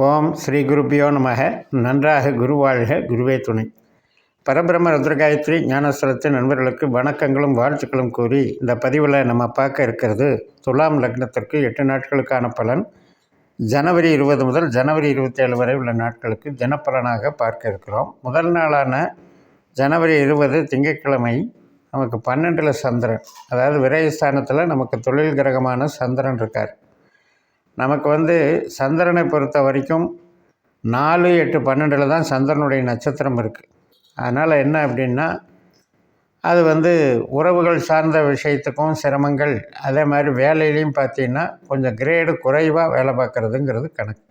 ஓம் ஸ்ரீ குருப்பியோ நமக. நன்றாக குருவாழ்க குருவே துணை. பரபிரம்ம ருத்ரகாயத்ரி ஞானஸ்தலத்து நண்பர்களுக்கு வணக்கங்களும் வாழ்த்துக்களும் கூறி இந்த பதிவில் நம்ம பார்க்க இருக்கிறது துலாம் லக்னத்திற்கு எட்டு நாட்களுக்கான பலன். ஜனவரி இருபது முதல் ஜனவரி இருபத்தேழு வரை உள்ள நாட்களுக்கு தினப்பலனாக பார்க்க இருக்கிறோம். முதல் நாளான ஜனவரி இருபது திங்கட்கிழமை நமக்கு பன்னெண்டில் சந்திரன். அதாவது விரயஸ்தானத்தில் நமக்கு தொழில் கிரகமான சந்திரன் இருக்கார். நமக்கு வந்து சந்திரனை பொறுத்த வரைக்கும் நாலு எட்டு பன்னெண்டில் தான் சந்திரனுடைய நட்சத்திரம் இருக்குது அதனால் என்ன அப்படின்னா அது வந்து உறவுகள் சார்ந்த விஷயத்துக்கும் சிரமங்கள் அதே மாதிரி வேலையிலையும் பார்த்தீங்கன்னா கொஞ்சம் கிரேடு குறைவாக வேலை பார்க்குறதுங்கிறது கணக்கு.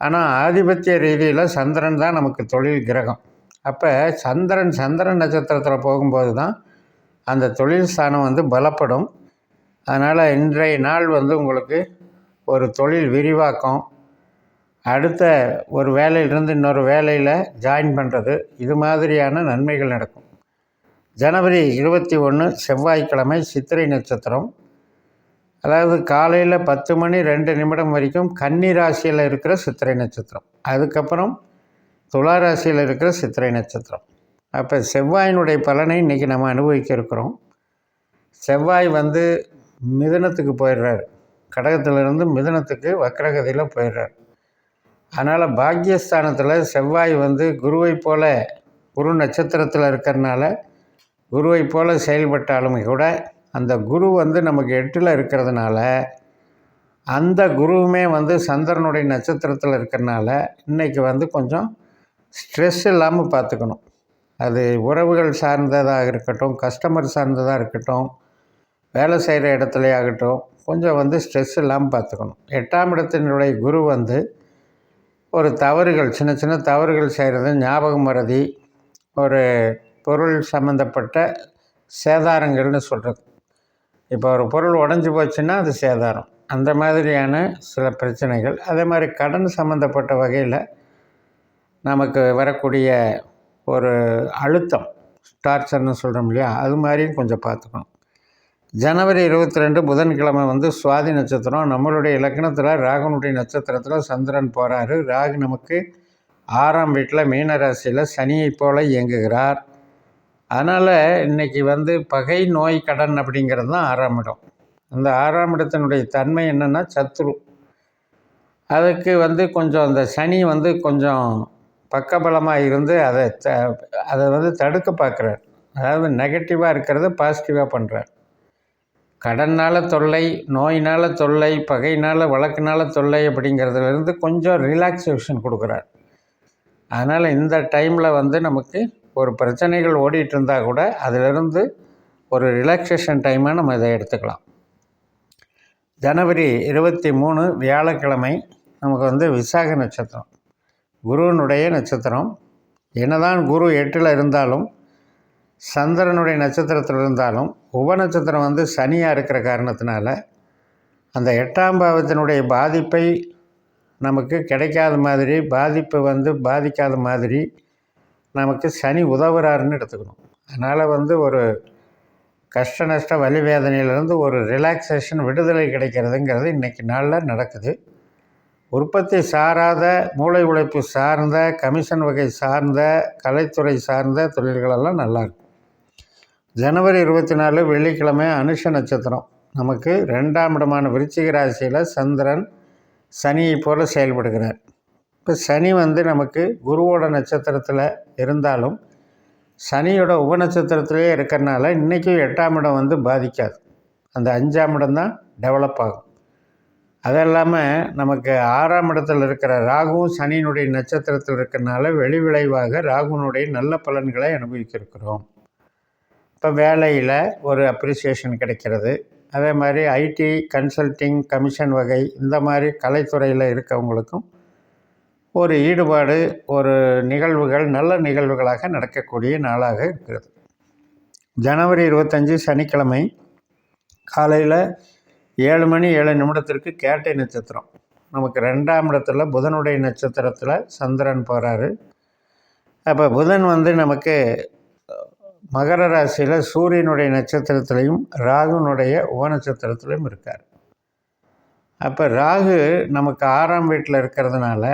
ஆனால் ஆதிபத்திய ரீதியில் சந்திரன் தான் நமக்கு தொழில் கிரகம். அப்போ சந்திரன் சந்திரன் நட்சத்திரத்தில் போகும்போது தான் அந்த தொழில் ஸ்தானம் வந்து பலப்படும். அதனால் இன்றைய நாள் வந்து உங்களுக்கு ஒரு தொழில் விரிவாக்கம் அடுத்த ஒரு வேலையிலிருந்து இன்னொரு வேலையில் ஜாயின் பண்ணுறது இது மாதிரியான நன்மைகள் நடக்கும். ஜனவரி இருபத்தி ஒன்று செவ்வாய்க்கிழமை சித்திரை நட்சத்திரம். அதாவது காலையில் பத்து மணி ரெண்டு நிமிடம் வரைக்கும் கன்னி ராசியில் இருக்கிற சித்திரை நட்சத்திரம். அதுக்கப்புறம் துலா ராசியில் இருக்கிற சித்திரை நட்சத்திரம். அப்போ செவ்வாயினுடைய பலனை இன்றைக்கி நம்ம அனுபவிக்க இருக்கிறோம். செவ்வாய் வந்து மிதனத்துக்கு போயிடுறாரு. கடகத்திலிருந்து மிதனத்துக்கு வக்கரகதியில் போயிடுறார். அதனால் பாக்கியஸ்தானத்தில் செவ்வாய் வந்து குருவை போல குரு நட்சத்திரத்தில் இருக்கிறனால குருவை போல செயல்பட்டாலுமே கூட அந்த குரு வந்து நமக்கு எட்டில் இருக்கிறதுனால அந்த குருவுமே வந்து சந்திரனுடைய நட்சத்திரத்தில் இருக்கிறனால இன்றைக்கி வந்து கொஞ்சம் ஸ்ட்ரெஸ் இல்லாமல் பார்த்துக்கணும் அது உறவுகள் சார்ந்ததாக இருக்கட்டும் கஸ்டமர் சார்ந்ததாக இருக்கட்டும் வேலை செய்கிற இடத்துலையாகட்டும் கொஞ்சம் வந்து ஸ்ட்ரெஸ் இல்லாமல் பார்த்துக்கணும். எட்டாம் இடத்தினுடைய குரு வந்து ஒரு தவறுகள் சின்ன சின்ன தவறுகள் செய்கிறது ஞாபகம் மறதி ஒரு பொருள் சம்மந்தப்பட்ட சேதாரங்கள்னு சொல்கிறது இப்போ ஒரு பொருள் உடஞ்சி போச்சுன்னா அது சேதாரம். அந்த மாதிரியான சில பிரச்சனைகள். அதே மாதிரி கடன் சம்மந்தப்பட்ட வகையில் நமக்கு வரக்கூடிய ஒரு அழுத்தம் டார்ச்சர்னு சொல்கிறோம் இல்லையா? அது மாதிரியும் கொஞ்சம் பார்த்துக்கணும். ஜனவரி இருபத்தி ரெண்டு புதன்கிழமை வந்து சுவாதி நட்சத்திரம். நம்மளுடைய இலக்கணத்தில் ராகுனுடைய நட்சத்திரத்தில் சந்திரன் போகிறாரு ராகு நமக்கு ஆறாம் வீட்டில் மீன ராசியில் சனியை போல இயங்குகிறார். அதனால் இன்றைக்கி வந்து பகை நோய் கடன் அப்படிங்கிறது தான் ஆறாம் இடம். அந்த ஆறாம் இடத்தினுடைய தன்மை என்னென்னா சத்ரு. அதுக்கு வந்து கொஞ்சம் அந்த சனி வந்து கொஞ்சம் பக்கபலமாக இருந்து அதை த அதை வந்து தடுக்க பார்க்குறார். அதாவது நெகட்டிவாக இருக்கிறத பாசிட்டிவாக பண்ணுறார் கடனால் தொல்லை நோயினால் தொல்லை பகையினால் வழக்கினால் தொல்லை அப்படிங்கிறதுலேருந்து கொஞ்சம் ரிலாக்ஸேஷன் கொடுக்குறார். அதனால் இந்த டைமில் வந்து நமக்கு ஒரு பிரச்சனைகள் ஓடிட்டு இருந்தால் கூட அதிலிருந்து ஒரு ரிலாக்ஸேஷன் டைமாக நம்ம இதை எடுத்துக்கலாம். ஜனவரி இருபத்தி மூணு வியாழக்கிழமை நமக்கு வந்து விசாக நட்சத்திரம். குருவனுடைய நட்சத்திரம். என்னதான் குரு எட்டில் இருந்தாலும் சந்திரனுடைய நட்சத்திரத்தில் இருந்தாலும் உபநட்சத்திரம் வந்து சனியாக இருக்கிற காரணத்தினால அந்த எட்டாம் பாவத்தினுடைய பாதிப்பை நமக்கு கிடைக்காத மாதிரி பாதிப்பு வந்து பாதிக்காத மாதிரி நமக்கு சனி உதவுறாருன்னு எடுத்துக்கணும். அதனால் வந்து ஒரு கஷ்ட நஷ்ட வலி வேதனையிலேருந்து ஒரு ரிலாக்ஸேஷன் விடுதலை கிடைக்கிறதுங்கிறது இன்றைக்கி நாளில் நடக்குது. உற்பத்தி சாராத மூளை உழைப்பு சார்ந்த கமிஷன் வகை சார்ந்த கலைத்துறை சார்ந்த தொழில்களெல்லாம் நல்லாயிருக்கும் ஜனவரி இருபத்தி நாலு வெள்ளிக்கிழமை அனுஷ நட்சத்திரம். நமக்கு ரெண்டாம் இடமான விருச்சிக ராசியில் சந்திரன் சனியை போல் செயல்படுகிறார். இப்போ சனி வந்து நமக்கு குருவோட நட்சத்திரத்தில் இருந்தாலும் சனியோட உபநட்சத்திரத்திலே இருக்கிறனால இன்றைக்கும் எட்டாம் இடம் வந்து பாதிக்காது. அந்த அஞ்சாம் இடம் தான் டெவலப் ஆகும். அது இல்லாமல் நமக்கு ஆறாம் இடத்தில் இருக்கிற ராகுவும் சனியினுடைய நட்சத்திரத்தில் இருக்கிறனால வெளி விளைவாக ராகுனுடைய நல்ல பலன்களை அனுபவிக்கிருக்கிறோம் இப்போ வேலையில் ஒரு அப்ரிசியேஷன் கிடைக்கிறது. அதே மாதிரி ஐடி கன்சல்டிங் கமிஷன் வகை இந்த மாதிரி கலைத்துறையில் இருக்கவங்களுக்கும் ஒரு ஈடுபாடு ஒரு நிகழ்வுகள் நல்ல நிகழ்வுகளாக நடக்கக்கூடிய நாளாக இருக்கிறது. ஜனவரி இருபத்தஞ்சி சனிக்கிழமை காலையில் ஏழு மணி ஏழு நிமிடத்திற்கு கேட்டை நட்சத்திரம். நமக்கு ரெண்டாம் இடத்துல புதனுடைய நட்சத்திரத்தில் சந்திரன் போகிறாரு அப்போ புதன் வந்து நமக்கு மகர ராசியில் சூரியனுடைய நட்சத்திரத்திலையும் ராகுனுடைய உப நட்சத்திரத்திலையும் இருக்கார். அப்போ ராகு நமக்கு ஆறாம் வீட்டில் இருக்கிறதுனால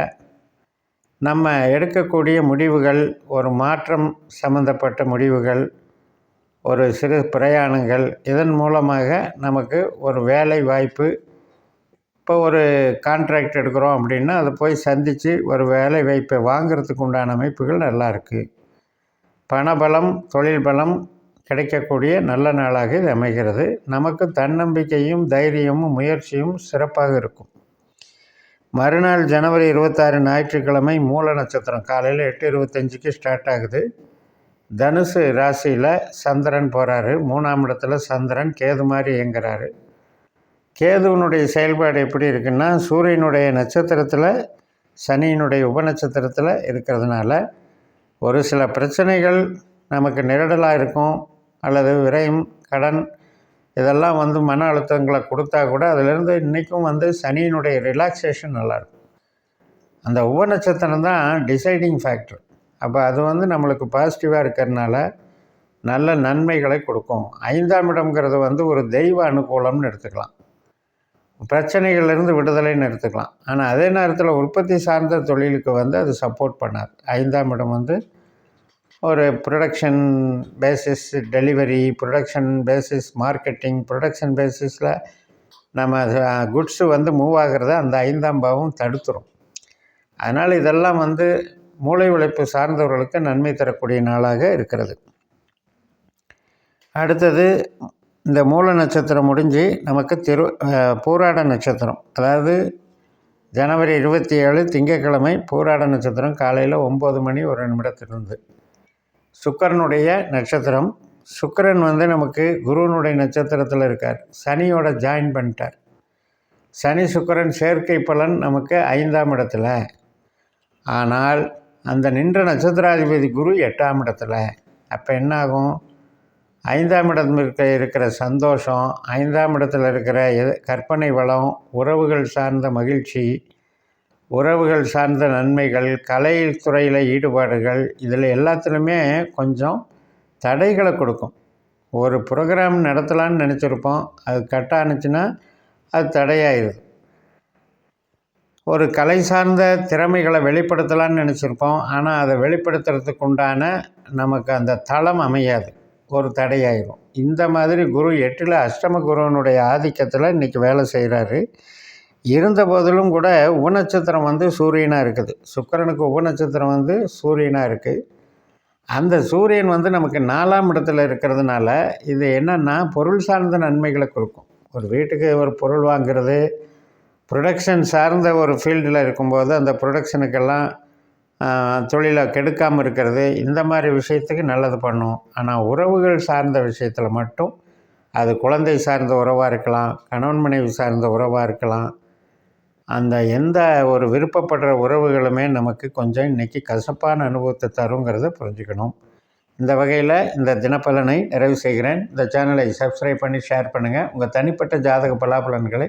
நம்ம எடுக்கக்கூடிய முடிவுகள் ஒரு மாற்றம் சம்மந்தப்பட்ட முடிவுகள் ஒரு சிறு பிரயாணங்கள் இதன் மூலமாக நமக்கு ஒரு வேலை வாய்ப்பு. இப்போ ஒரு கான்ட்ராக்ட் எடுக்கிறோம் அப்படின்னா அதை போய் சந்தித்து ஒரு வேலை வாய்ப்பை வாங்கிறதுக்கு உண்டான அமைப்புகள் நல்லா இருக்குது பணபலம் தொழில் பலம் கிடைக்கக்கூடிய நல்ல நாளாக இது அமைகிறது. நமக்கு தன்னம்பிக்கையும் தைரியமும் முயற்சியும் சிறப்பாக இருக்கும். மறுநாள் ஜனவரி இருபத்தாறு ஞாயிற்றுக்கிழமை மூல நட்சத்திரம் காலையில் எட்டு இருபத்தஞ்சிக்கு ஸ்டார்ட் ஆகுது. தனுசு ராசியில் சந்திரன் போகிறாரு மூணாம் இடத்துல சந்திரன் கேது மாதிரி இயங்குறாரு. கேதுவனுடைய செயல்பாடு எப்படி இருக்குன்னா சூரியனுடைய நட்சத்திரத்தில் சனியினுடைய உபநட்சத்திரத்தில் இருக்கிறதுனால ஒரு சில பிரச்சனைகள் நமக்கு நிரடலாக இருக்கும் அல்லது விரையும் கடன் இதெல்லாம் வந்து மன அழுத்தங்களை கொடுத்தா கூட அதிலிருந்து இன்றைக்கும் வந்து சனியினுடைய ரிலாக்ஸேஷன் நல்லாயிருக்கும். அந்த உபநட்சத்திரம் தான் டிசைடிங் ஃபேக்டர் அப்போ அது வந்து நம்மளுக்கு பாசிட்டிவாக இருக்கிறதுனால நல்ல நன்மைகளை கொடுக்கும். ஐந்தாம் இடம்ங்கிறது வந்து ஒரு தெய்வ அனுகூலம்னு எடுத்துக்கலாம். பிரச்சனைகள்லேருந்து விடுதலைன்னு எடுத்துக்கலாம் ஆனால் அதே நேரத்தில் உற்பத்தி சார்ந்த தொழிலுக்கு வந்து அது சப்போர்ட் பண்ணாது. ஐந்தாம் இடம் வந்து ஒரு production basis delivery production basis marketing production பேசிஸில் நம்ம குட்ஸு வந்து மூவ் ஆகிறத அந்த ஐந்தாம் பாவம் தடுத்துரும். அதனால் இதெல்லாம் வந்து மூளை உழைப்பு சார்ந்தவர்களுக்கு நன்மை தரக்கூடிய நாளாக இருக்கிறது. அடுத்தது இந்த மூல நட்சத்திரம் முடிஞ்சு நமக்கு திரு பூராட நட்சத்திரம். அதாவது ஜனவரி இருபத்தி ஏழு திங்கக்கிழமை பூராட நட்சத்திரம் காலையில் ஒம்பது மணி ஒரு நிமிடத்திலிருந்து. சுக்கரனுடைய நட்சத்திரம். சுக்கரன் வந்து நமக்கு குருவனுடைய நட்சத்திரத்தில் இருக்கார். சனியோட ஜாயின் பண்ணிட்டார். சனி சுக்கரன் சேர்க்கை பலன் நமக்கு ஐந்தாம் இடத்துல. ஆனால் அந்த நின்ற நட்சத்திராதிபதி குரு எட்டாம் இடத்துல. அப்போ என்ன ஆகும் ஐந்தாம் இடம் இருக்க இருக்கிற சந்தோஷம் ஐந்தாம் இடத்துல இருக்கிற கற்பனை வளம் உறவுகள் சார்ந்த மகிழ்ச்சி உறவுகள் சார்ந்த நன்மைகள் கலை துறையில் ஈடுபாடுகள் இதில் எல்லாத்துலேயுமே கொஞ்சம் தடைகளை கொடுக்கும். ஒரு ப்ரோக்ராம் நடத்தலான்னு நினச்சிருப்போம். அது கட்டானுச்சுன்னா அது தடையாயிடுது ஒரு கலை சார்ந்த திறமைகளை வெளிப்படுத்தலான்னு நினச்சிருப்போம். ஆனால் அதை வெளிப்படுத்துறதுக்கு உண்டான நமக்கு அந்த தளம் அமையாது. ஒரு தடையாயிரும். இந்த மாதிரி குரு எட்டில் அஷ்டம குருவனுடைய ஆதிக்கத்தில் இன்றைக்கி வேலை செய்கிறாரு இருந்த போதிலும் கூட உபநட்சத்திரம் வந்து சூரியனாக இருக்குது. சுக்கரனுக்கு உபநட்சத்திரம் வந்து சூரியனாக இருக்குது அந்த சூரியன் வந்து நமக்கு நாலாம் இடத்துல இருக்கிறதுனால இது என்னென்னா பொருள் சார்ந்த நன்மைகளை கொடுக்கும். ஒரு வீட்டுக்கு ஒரு பொருள் வாங்கிறது ப்ரொடக்ஷன் சார்ந்த ஒரு ஃபீல்டில் இருக்கும்போது அந்த ப்ரொடக்ஷனுக்கெல்லாம் தொழிலை கெடுக்காமல் இருக்கிறது இந்த மாதிரி விஷயத்துக்கு நல்லது பண்ணும். ஆனால் உறவுகள் சார்ந்த விஷயத்தில் மட்டும் அது குழந்தை சார்ந்த உறவாக இருக்கலாம் கணவன் மனைவி சார்ந்த உறவாக இருக்கலாம் அந்த எந்த ஒரு விருப்பப்படுற உறவுகளுமே நமக்கு கொஞ்சம் இன்றைக்கி கசப்பான அனுபவத்தை தருங்கிறத புரிஞ்சுக்கணும். இந்த வகையில் இந்த தினப்பலனை நிறைவு செய்கிறேன். இந்த சேனலை சப்ஸ்கிரைப் பண்ணி ஷேர் பண்ணுங்கள் உங்கள் தனிப்பட்ட ஜாதக பலாபலன்களை